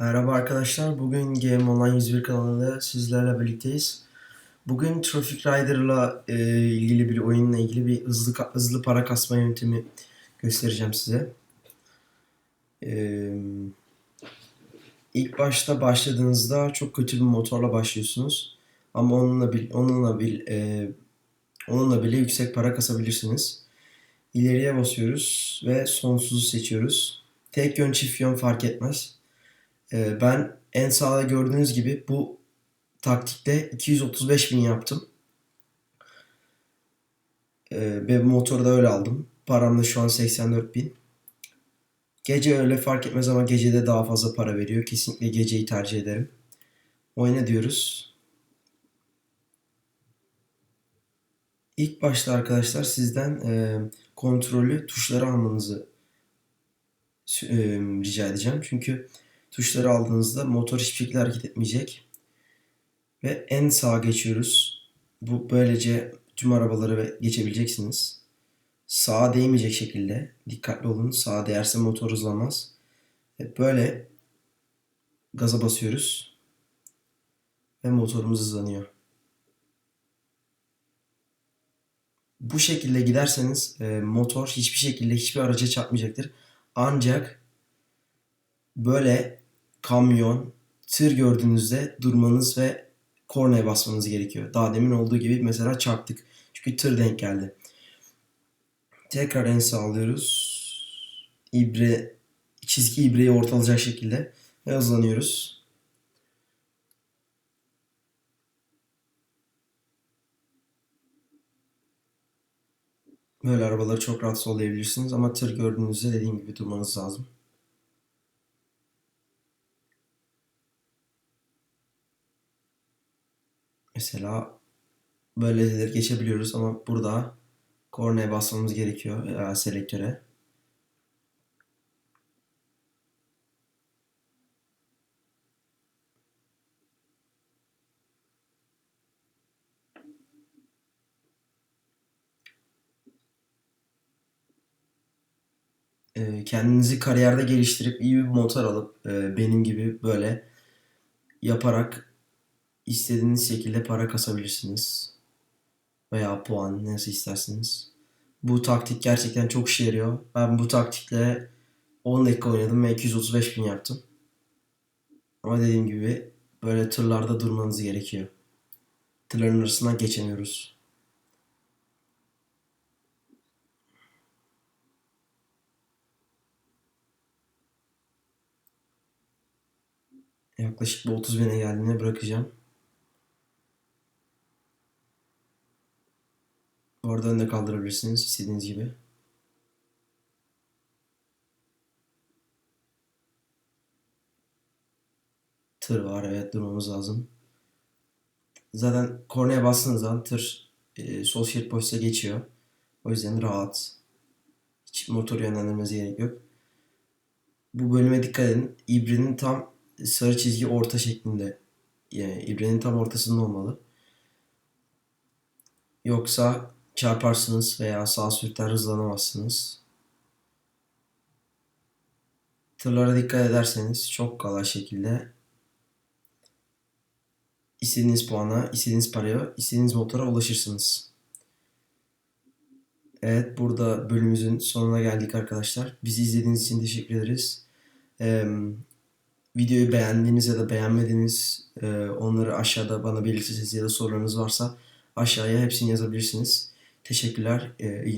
Merhaba arkadaşlar. Bugün Game Online 101 kanalında sizlerle birlikteyiz. Bugün Traffic Rider'la e, ilgili bir oyunla ilgili bir hızlı hızlı para kasma yöntemi göstereceğim size. E, ilk başta başladığınızda çok kötü bir motorla başlıyorsunuz. Ama onunla bil, onunla bil, e, onunla bile yüksek para kasabilirsiniz. İleriye basıyoruz ve sonsuzu seçiyoruz. Tek yön çift yön fark etmez. Ee, ben en sağda gördüğünüz gibi bu taktikte 235 bin yaptım. Ee, ve motoru da öyle aldım. Param da şu an 84 bin. Gece öyle fark etmez ama gecede daha fazla para veriyor. Kesinlikle geceyi tercih ederim. Oyna diyoruz. İlk başta arkadaşlar sizden e, kontrolü tuşları almanızı e, rica edeceğim. Çünkü tuşları aldığınızda motor hiçbir şekilde hareket etmeyecek. Ve en sağa geçiyoruz. Bu böylece tüm arabaları geçebileceksiniz. Sağa değmeyecek şekilde dikkatli olun. Sağa değerse motor hızlanmaz. Ve böyle gaza basıyoruz ve motorumuz hızlanıyor. Bu şekilde giderseniz e, motor hiçbir şekilde hiçbir araca çarpmayacaktır. Ancak böyle kamyon, tır gördüğünüzde durmanız ve kornaya basmanız gerekiyor. Daha demin olduğu gibi mesela çarptık. Çünkü tır denk geldi. Tekrar en sağ alıyoruz. İbre, çizgi ibreyi ortalayacak şekilde ve hızlanıyoruz. Böyle arabaları çok rahat sollayabilirsiniz ama tır gördüğünüzde dediğim gibi durmanız lazım. Mesela böyle geçebiliyoruz ama burada kornaya basmamız gerekiyor veya selektöre. Ee, kendinizi kariyerde geliştirip iyi bir motor alıp e, benim gibi böyle yaparak istediğiniz şekilde para kasabilirsiniz. Veya puan nasıl isterseniz. Bu taktik gerçekten çok işe yarıyor. Ben bu taktikle 10 dakika oynadım ve 235 bin yaptım. Ama dediğim gibi böyle tırlarda durmanız gerekiyor. Tırların arasından geçemiyoruz. Yaklaşık bir 30 bine geldiğinde bırakacağım. Orada önde kaldırabilirsiniz istediğiniz gibi. Tır var evet durmamız lazım. Zaten kornaya bastığınız zaman tır e, sol şerit boşsa geçiyor. O yüzden rahat. Hiç motor yönlendirmenize gerek yok. Bu bölüme dikkat edin. İbrenin tam sarı çizgi orta şeklinde. Yani ibrenin tam ortasında olmalı. Yoksa çarparsınız veya sağ sürtler hızlanamazsınız. Tırlara dikkat ederseniz çok kolay şekilde istediğiniz puana, istediğiniz paraya, istediğiniz motora ulaşırsınız. Evet, burada bölümümüzün sonuna geldik arkadaşlar. Bizi izlediğiniz için teşekkür ederiz. Ee, videoyu beğendiğiniz ya da beğenmediğiniz e, onları aşağıda bana belirtirseniz ya da sorularınız varsa aşağıya hepsini yazabilirsiniz. Teşekkürler. Ee, iyi